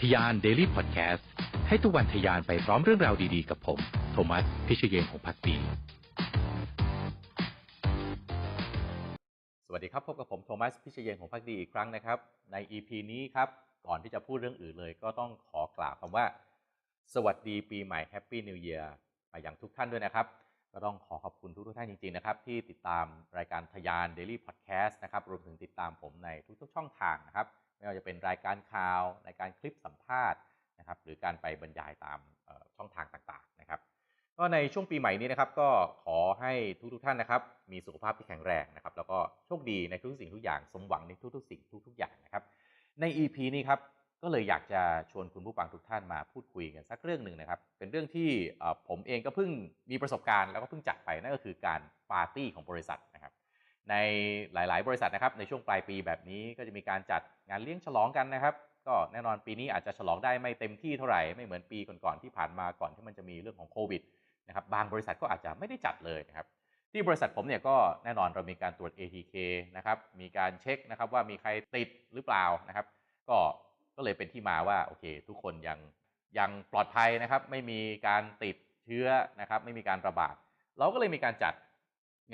ทยาน Daily Podcast ให้ทุกวันทยานไปพร้อมเรื่องราวดีๆ กับผม โทมัส พิเชยนของพักดี สวัสดีครับ พบกับผมโทมัส พิเชยนของพักดีอีกครั้งนะครับ ใน EP นี้ครับ ก่อนที่จะพูดเรื่องอื่นเลย ก็ต้องขอกล่าวคำว่า สวัสดีปีใหม่ Happy New Year มาอย่างทุกท่านด้วยนะครับก็ต้องขอขอบคุณทุกๆท่านจริงๆนะครับ ที่ติดตามรายการทยาน Daily Podcast นะครับรวมถึงติดตามผมในทุกๆช่องทางนะครับ ไม่ว่าจะเป็นรายการข่าวรายการคลิปสัมภาษณ์นะครับ หรือการไปบรรยายตามช่องทางต่างๆนะครับ ก็ในช่วงปีใหม่นี้นะครับ ก็ขอให้ทุกๆท่านนะครับ มีสุขภาพที่แข็งแรงนะครับ แล้วก็โชคดีในทุกสิ่งทุกอย่างสมหวังในทุกๆสิ่งทุก ๆ อย่างนะครับ ใน EP นี้ครับก็เลยอยากจะชวนคุณผู้ฟังทุกท่านมาพูดคุยกันสักเรื่องหนึ่งนะครับ เป็นเรื่องที่ผมเองก็เพิ่งมีประสบการณ์แล้วก็เพิ่งจัดไปนั่นก็คือการปาร์ตี้ของบริษัทนะครับ ในหลาย ๆ บริษัทนะครับในช่วงปลายปีแบบนี้ก็จะมีการจัดงานเลี้ยงฉลองกันนะครับ ก็แน่นอนปีนี้อาจจะฉลองได้ไม่เต็มที่เท่าไหร่ไม่เหมือนปีก่อนๆที่ผ่านมาก่อนที่มันจะมีเรื่องของโควิดนะครับบางบริษัทก็อาจจะไม่ได้จัดเลยนะครับที่บริษัทผมเนี่ยก็แน่นอนเรามีการตรวจ ATK นะครับมีการเช็คนะครับว่ามีใครติดหรือเปล่านะครับ ก็ก็เลยเป็นที่มาว่าโอเค ทุกคนยังยังปลอดภัยนะครับ ไม่มีการติดเชื้อนะครับ ไม่มีการระบาด เราก็เลยมีการจัด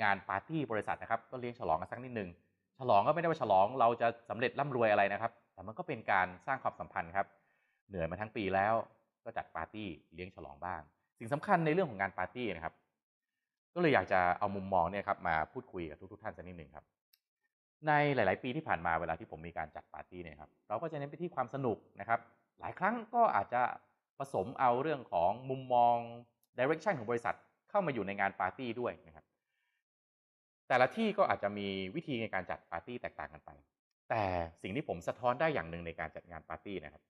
งานปาร์ตี้บริษัทนะครับ ก็เลี้ยงฉลองกันสักนิดนึง ฉลองก็ไม่ได้ว่าฉลองเราจะสำเร็จร่ำรวยอะไรนะครับ แต่มันก็เป็นการสร้างความสัมพันธ์ครับ เหนื่อยมาทั้งปีแล้ว ก็จัดปาร์ตี้เลี้ยงฉลองบ้าง สิ่งสำคัญในเรื่องของงานปาร์ตี้นะครับ ก็เลยอยากจะเอามุมมองเนี่ยครับมาพูดคุยกับทุกๆท่านสักนิดหนึ่งครับ ในหลาย ๆ ปีที่ผ่านมาเวลาที่ผมมีการจัดปาร์ตี้เนี่ยครับ เราก็จะเน้นไปที่ความสนุกนะครับ หลายครั้งก็อาจจะผสมเอาเรื่องของมุมมองดิเรกชันของบริษัทเข้ามาอยู่ในงานปาร์ตี้ด้วยนะครับ แต่ละที่ก็อาจจะมีวิธีในการจัดปาร์ตี้แตกต่างกันไป แต่สิ่งที่ผมสะท้อนได้อย่างหนึ่งในการจัดงานปาร์ตี้นะครับ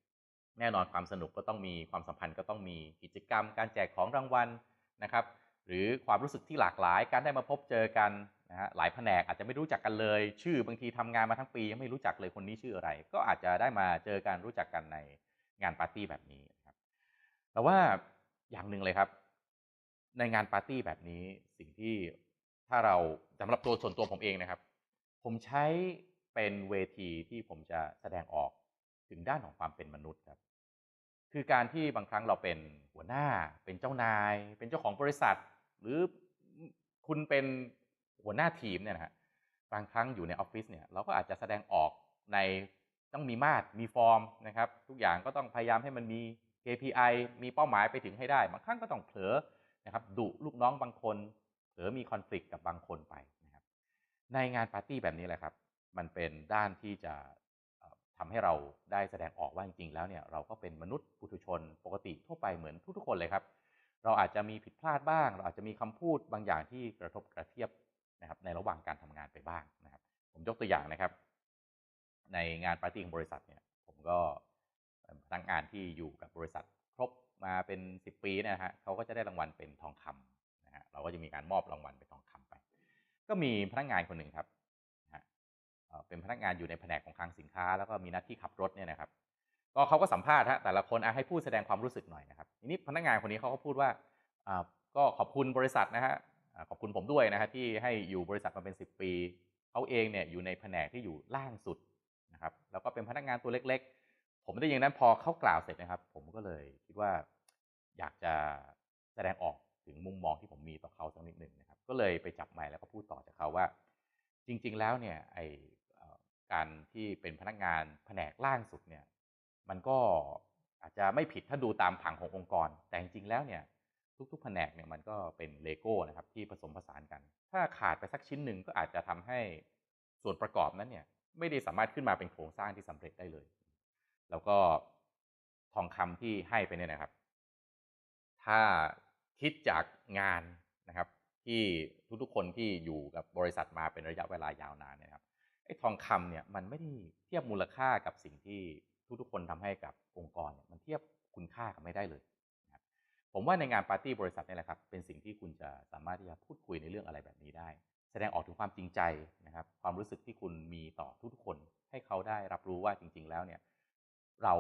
แน่นอนความสนุกก็ต้องมีความสัมพันธ์ก็ต้องมีกิจกรรม การแจกของรางวัลนะครับ หรือความรู้สึกที่หลากหลาย การได้มาพบเจอกันนะฮะหลายแผนกอาจจะไม่รู้จักกันเลย ชื่อบางทีทำงานมาทั้งปียังไม่รู้จักเลยคนนี้ชื่ออะไร ก็อาจจะได้มาเจอกันรู้จักกันในงานปาร์ตี้แบบนี้นะครับแต่ว่าอย่างหนึ่งเลยครับ ในงานปาร์ตี้แบบนี้สิ่งที่ ถ้าเราสำหรับตัวส่วนตัวผมเองนะครับ ผมใช้เป็นเวทีที่ผมจะแสดงออกถึงด้านของความเป็นมนุษย์ครับ คือการที่บางครั้งเราเป็นหัวหน้า เป็นเจ้านาย เป็นเจ้าของบริษัท หรือคุณเป็นหัวหน้าทีมเนี่ยนะฮะบางครั้งอยู่ในออฟฟิศเนี่ยเราก็อาจจะแสดงออกในต้องมีมาตรมีฟอร์มนะครับ ทุกอย่างก็ต้องพยายามให้มันมี KPI มีเป้าหมายไปถึงให้ได้ บางครั้งก็ต้องเผลอนะครับดุลูกน้องบางคน เผลอมีคอน FLICT กับบางคนไปนะครับ ในงานปาร์ตี้แบบนี้แหละครับ มันเป็นด้านที่จะเอ่อทำให้เราได้แสดงออกว่าจริงๆแล้วเนี่ยเราก็เป็นมนุษย์ปุถุชนปกติทั่วไปเหมือนทุกๆคนเลยครับ เราอาจจะมีผิดพลาดบ้าง เราอาจจะมีคำพูดบางอย่างที่กระทบกระเทียบนะครับ ในระหว่างการทำงานไปบ้างนะครับ ผมยกตัวอย่างนะครับ ในงานปาร์ตี้ของบริษัทเนี่ย ผมก็เอ่อพนักงานที่อยู่กับบริษัทครบมาเป็น 10 ปีนะฮะเขาก็จะได้รางวัลเป็นทองคำนะฮะ เราก็จะมีการมอบรางวัลเป็นทองคำไป ก็มีพนักงานคนหนึ่งครับเป็นพนักงานอยู่ในแผนกของคลังสินค้า แล้วก็มีหน้าที่ขับรถเนี่ยนะครับ ก็เขาก็สัมภาษณ์ฮะแต่ละคนอะให้พูดแสดงความรู้สึกหน่อยนะครับทีนี้พนักงานคนนี้เขาก็พูดว่าก็ขอบคุณบริษัทนะฮะขอบคุณผมด้วยนะฮะที่ให้อยู่บริษัทมาเป็น 10 ปีเขาเองเนี่ยอยู่ในแผนกที่อยู่ล่างสุดนะครับแล้วก็เป็นพนักงานตัวเล็ก ๆ ผมได้ยินนั้นพอเขากล่าวเสร็จนะครับ ผมก็เลยคิดว่าอยากจะแสดงออก ถึงมุมมองที่ผมมีต่อเขาสักนิดหนึ่งนะครับ ก็เลยไปจับไมค์แล้วก็พูดต่อจากเขาว่า จริง ๆ แล้วเนี่ยไอการที่เป็นพนักงานแผนกล่างสุดเนี่ยมันก็อาจจะไม่ผิดถ้าดูตามผังขององค์กร แต่จริงๆแล้วเนี่ยทุกๆแผนกเนี่ยมันก็เป็นเลโก้นะครับที่ผสมผสานกัน ถ้าขาดไปสักชิ้นหนึ่งก็อาจจะทำให้ส่วนประกอบนั้นเนี่ยไม่ได้สามารถขึ้นมาเป็นโครงสร้างที่สำเร็จได้เลย แล้วก็ทองคำที่ให้ไปเนี่ยนะครับ ถ้า คิดจากงานนะครับ ที่ทุกๆคนที่อยู่กับบริษัทมาเป็นระยะเวลายาวนานเนี่ยครับไอ้ทองคำเนี่ยมันไม่ได้เทียบมูลค่ากับสิ่งที่ทุกๆคนทำให้กับองค์กรเนี่ยมันเทียบคุณค่ากันไม่ได้เลยนะครับผมว่าในงานปาร์ตี้บริษัทนี่แหละครับเป็นสิ่งที่คุณจะสามารถที่จะพูดคุยในเรื่องอะไรแบบนี้ได้ แสดงออกถึงความจริงใจนะครับ ความรู้สึกที่คุณมีต่อทุกๆคน ให้เขาได้รับรู้ว่าจริง ๆ แล้วเนี่ยเรา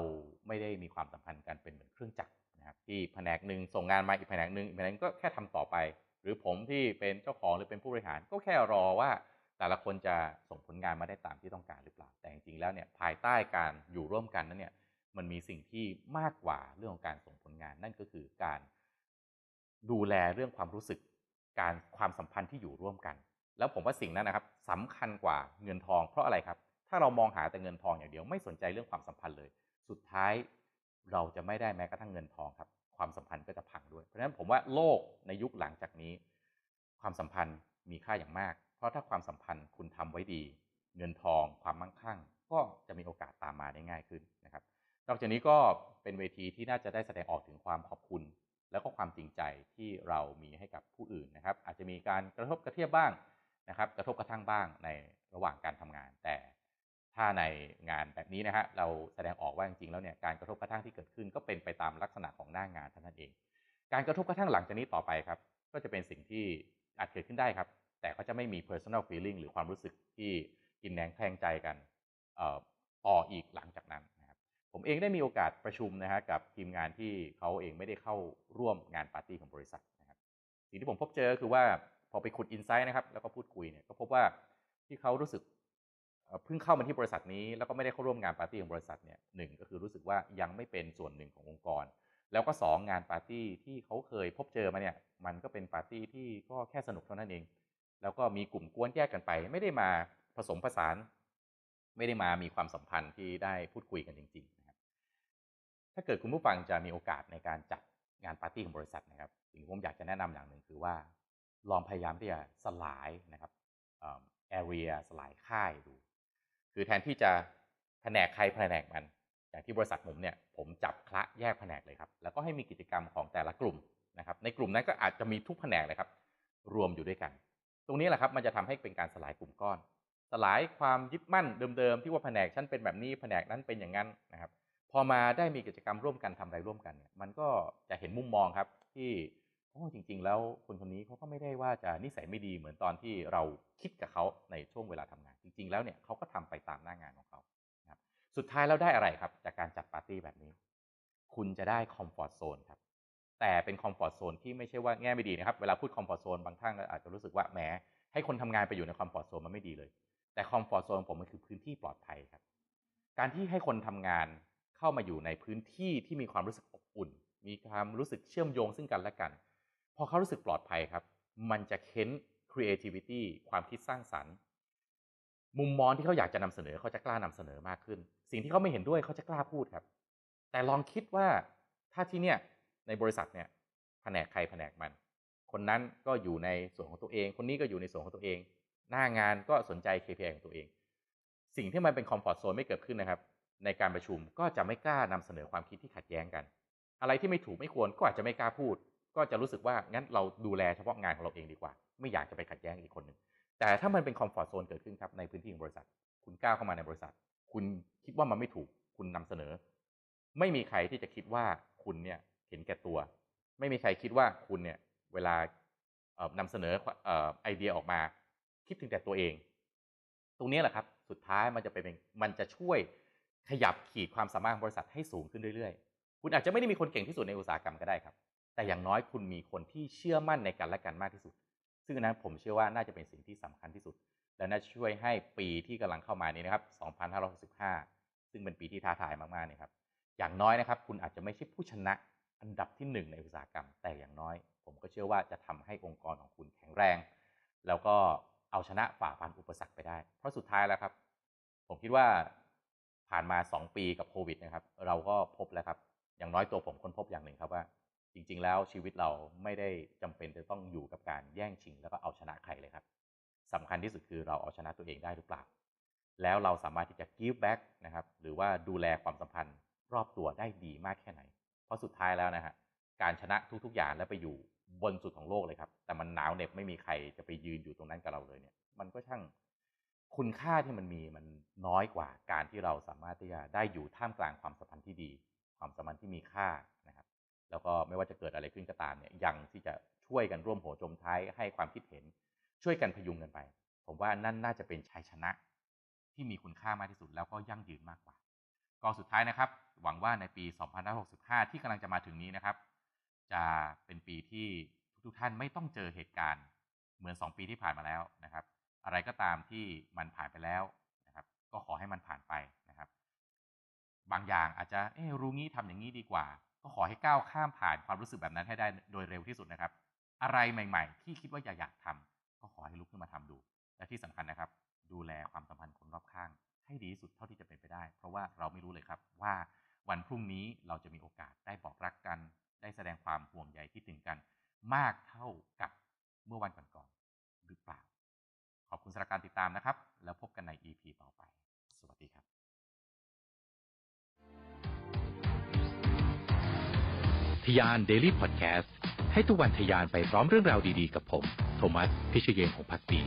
ไม่ได้มีความสัมพันธ์กันเป็นเหมือนเครื่องจักร นะครับที่แผนกหนึ่งส่งงานมาอีกแผนกหนึ่งอีกแผนกก็แค่ทำต่อไป หรือผมที่เป็นเจ้าของหรือเป็นผู้บริหารก็แค่รอว่าแต่ละคนจะส่งผลงานมาได้ตามที่ต้องการหรือเปล่า แต่จริงๆแล้วเนี่ยภายใต้การอยู่ร่วมกันนั้นเนี่ยมันมีสิ่งที่มากกว่าเรื่องของการส่งผลงานนั่นก็คือการดูแลเรื่องความรู้สึกการความสัมพันธ์ที่อยู่ร่วมกัน แล้วผมว่าสิ่งนั้นนะครับสำคัญกว่าเงินทองเพราะอะไรครับ ถ้าเรามองหาแต่เงินทองอย่างเดียวไม่สนใจเรื่องความสัมพันธ์เลย สุดท้าย เราจะไม่ได้แม้กระทั่งเงินทองครับ ความสัมพันธ์ก็จะพังด้วย เพราะฉะนั้นผมว่าโลกในยุคหลังจากนี้ ความสัมพันธ์มีค่าอย่างมาก เพราะถ้าความสัมพันธ์คุณทำไว้ดี เงินทอง ความมั่งคั่ง ก็จะมีโอกาสตามมาได้ง่ายขึ้นนะครับ นอกจากนี้ก็เป็นเวทีที่น่าจะได้แสดงออกถึงความขอบคุณ แล้วก็ความจริงใจที่เรามีให้กับผู้อื่นนะครับ อาจจะมีการกระทบกระเทียบบ้างนะครับ กระทบกระทั่งบ้างในระหว่างการทำงาน แต่ ถ้าในงานแบบนี้นะฮะเราแสดงออกว่าจริงๆแล้วเนี่ยการกระทบกระทั่งที่เกิดขึ้นก็เป็นไปตามลักษณะของหน้างานเท่านั้นเอง การกระทบกระทั่งหลังจากนี้ต่อไปครับ ก็จะเป็นสิ่งที่อาจเกิดขึ้นได้ครับ แต่ก็จะไม่มี personal feeling หรือความรู้สึกที่กินแหนงแทงใจกันต่ออีกหลังจากนั้นนะครับผมเองได้มีโอกาสประชุมนะฮะกับทีมงานที่เขาเองไม่ได้เข้าร่วมงานปาร์ตี้ของบริษัทนะครับสิ่งที่ผมพบเจอคือว่าพอไปขุดอินไซต์นะครับแล้วก็พูดคุยเนี่ยก็พบว่าที่เขารู้สึก เพิ่งเข้ามาที่บริษัทนี้แล้วก็ไม่ได้เข้าร่วมงานปาร์ตี้ของบริษัทเนี่ยหนึ่งก็คือรู้สึกว่ายังไม่เป็นส่วนหนึ่งขององค์กร แล้วก็สองงานปาร์ตี้ที่เขาเคยพบเจอมาเนี่ยมันก็เป็นปาร์ตี้ที่ก็แค่สนุกเท่านั้นเอง แล้วก็มีกลุ่มกวนแยกกันไป ไม่ได้มาผสมผสาน ไม่ได้มามีความสัมพันธ์ที่ได้พูดคุยกันจริง ๆ นะครับ ถ้าเกิดคุณผู้ฟังจะมีโอกาสในการจัดงานปาร์ตี้ของบริษัทนะครับสิ่งที่ผมอยากจะแนะนำอย่างหนึ่งคือว่า ลองพยายามที่จะสลายนะครับแอเรียสลายค่ายดู คือแทนที่จะแผนกใครแผนกมัน อย่างที่บริษัทผมเนี่ยผมจับคละแยกแผนกเลยครับ แล้วก็ให้มีกิจกรรมของแต่ละกลุ่มนะครับ ในกลุ่มนั้นก็อาจจะมีทุกแผนกเลยครับ รวมอยู่ด้วยกัน ตรงนี้แหละครับมันจะทำให้เป็นการสลายกลุ่มก้อน สลายความยึดมั่นเดิมๆที่ว่าแผนกฉันเป็นแบบนี้แผนกนั้นเป็นอย่างนั้นนะครับ พอมาได้มีกิจกรรมร่วมกันทำอะไรร่วมกันเนี่ยมันก็จะเห็นมุมมองครับที่ โอ้จริง ๆ แล้วคนคนนี้เขาก็ไม่ได้ว่าจะนิสัยไม่ดีเหมือนตอนที่เราคิดกับเขาในช่วงเวลาทำงาน จริง ๆ แล้วเนี่ยเขาก็ทำไปตามหน้างานของเขาครับสุดท้ายแล้วได้อะไรครับ จากการจัดปาร์ตี้แบบนี้ คุณจะได้คอมฟอร์ทโซนครับแต่เป็นคอมฟอร์ทโซนที่ไม่ใช่ว่าแง่ไม่ดีนะครับ เวลาพูดคอมฟอร์ทโซนบางท่านอาจจะรู้สึกว่าแหมให้คนทำงานไปอยู่ในคอมฟอร์ทโซนมันไม่ดีเลย แต่คอมฟอร์ทโซนผมมันคือพื้นที่ปลอดภัยครับ การที่ให้คนทำงานเข้ามาอยู่ในพื้นที่ที่มีความรู้สึกอบอุ่น มีความรู้สึกเชื่อมโยงซึ่งกันและกัน พอเขารู้สึกปลอดภัยครับ มันจะเค้น creativity ความคิดสร้างสรรค์ มุมมองที่เขาอยากจะนำเสนอเขาจะกล้านำเสนอมากขึ้น สิ่งที่เขาไม่เห็นด้วยเขาจะกล้าพูดครับ แต่ลองคิดว่าถ้าที่เนี่ยในบริษัทเนี่ยแผนกใครแผนกมัน คนนั้นก็อยู่ในส่วนของตัวเอง คนนี้ก็อยู่ในส่วนของตัวเอง หน้างานก็สนใจ KPI ของตัวเอง สิ่งที่มันเป็นคอมฟอร์ทโซนไม่เกิดขึ้นนะครับ ในการประชุมก็จะไม่กล้านำเสนอความคิดที่ขัดแย้งกัน อะไรที่ไม่ถูกไม่ควรก็อาจจะไม่กล้าพูด ก็จะรู้สึกว่างั้นเราดูแลเฉพาะงานของเราเองดีกว่า ไม่อยากจะไปขัดแย้งอีกคนหนึ่งแต่ถ้ามันเป็นคอมฟอร์ทโซนเกิดขึ้นครับในพื้นที่ของบริษัท คุณก้าวเข้ามาในบริษัท คุณคิดว่ามันไม่ถูกคุณนำเสนอ ไม่มีใครที่จะคิดว่าคุณเนี่ยเห็นแก่ตัว ไม่มีใครคิดว่าคุณเนี่ยเวลานำเสนอไอเดียออกมา คิดถึงแต่ตัวเอง ตรงนี้แหละครับสุดท้ายมันจะเป็นมันจะช่วยขยับขีดความสามารถของบริษัทให้สูงขึ้นเรื่อยๆ คุณอาจจะไม่ได้มีคนเก่งที่สุดในอุตสาหกรรมก็ได้ครับ แต่อย่างน้อยคุณมีคนที่เชื่อมั่นในกันและกันมากที่สุด ซึ่งนั้นผมเชื่อว่าน่าจะเป็นสิ่งที่สำคัญที่สุด และน่าช่วยให้ปีที่กำลังเข้ามานี้นะครับ 2565 ซึ่งเป็นปีที่ท้าทายมากๆเนี่ยครับ อย่างน้อยนะครับ คุณอาจจะไม่ใช่ผู้ชนะอันดับที่หนึ่งในอุตสาหกรรม แต่อย่างน้อย ผมก็เชื่อว่าจะทำให้องค์กรของคุณแข็งแรง แล้วก็เอาชนะฝ่าฟันอุปสรรคไปได้ เพราะสุดท้ายแล้วครับ ผมคิดว่าผ่านมา 2 ปีกับโควิดนะครับ เราก็พบแล้วครับ อย่างน้อยตัวผมค้นพบอย่างหนึ่งครับว่า จริง ๆ แล้วชีวิตเราไม่ได้จำเป็นจะต้องอยู่กับการแย่งชิง แล้วก็เอาชนะใครเลยครับสำคัญที่สุดคือเราเอาชนะตัวเองได้หรือเปล่า แล้วเราสามารถที่จะ give back นะครับ หรือว่าดูแลความสัมพันธ์รอบตัวได้ดีมากแค่ไหน เพราะสุดท้ายแล้วนะฮะการชนะทุกๆอย่างแล้วไปอยู่บนสุดของโลกเลยครับ แต่มันหนาวเหน็บไม่มีใครจะไปยืนอยู่ตรงนั้นกับเราเลยเนี่ย มันก็ช่างคุณค่าที่มันมีมันน้อยกว่าการที่เราสามารถที่จะได้อยู่ท่ามกลางความสัมพันธ์ที่ดี ความสัมพันธ์ที่มีค่านะครับ แล้วก็ไม่ว่าจะเกิดอะไรขึ้นก็ตามเนี่ยยังที่จะช่วยกันร่วมหัวจมท้ายให้ความคิดเห็น ช่วยกันพยุงกันไป ผมว่านั่นน่าจะเป็นชัยชนะที่มีคุณค่ามากที่สุดแล้วก็ยั่งยืนมากกว่า ก็สุดท้ายนะครับ หวังว่าในปี 2565 ที่กำลังจะมาถึงนี้นะครับ จะเป็นปีที่ทุกท่านไม่ต้องเจอเหตุการณ์ เหมือน 2 ปีที่ผ่านมาแล้วนะครับ อะไรก็ตามที่มันผ่านไปแล้วนะครับ ก็ขอให้มันผ่านไปนะครับ บางอย่างอาจจะเอ๊ะรู้งี้ทำอย่างนี้ดีกว่า ก็ขอให้ก้าวข้ามผ่านความรู้สึกแบบนั้นให้ได้โดยเร็วที่สุดนะครับ อะไรใหม่ ๆ ที่คิดว่าอยากอยากทำก็ขอให้ลุกขึ้นมาทำดู และที่สำคัญนะครับ ดูแลความสัมพันธ์คนรอบข้าง ให้ดีที่สุดเท่าที่จะเป็นไปได้ เพราะว่าเราไม่รู้เลยครับว่าวันพรุ่งนี้เราจะมีโอกาสได้บอกรักกัน ได้แสดงความห่วงใยคิดถึงกัน มากเท่ากับเมื่อวันก่อนๆหรือเปล่า ขอบคุณสำหรับการติดตามนะครับ ทยาน Daily Podcast ให้ทุกวันทยานไปพร้อมเรื่องราวดีๆ กับผม โทมัส พิเชยนของพักดี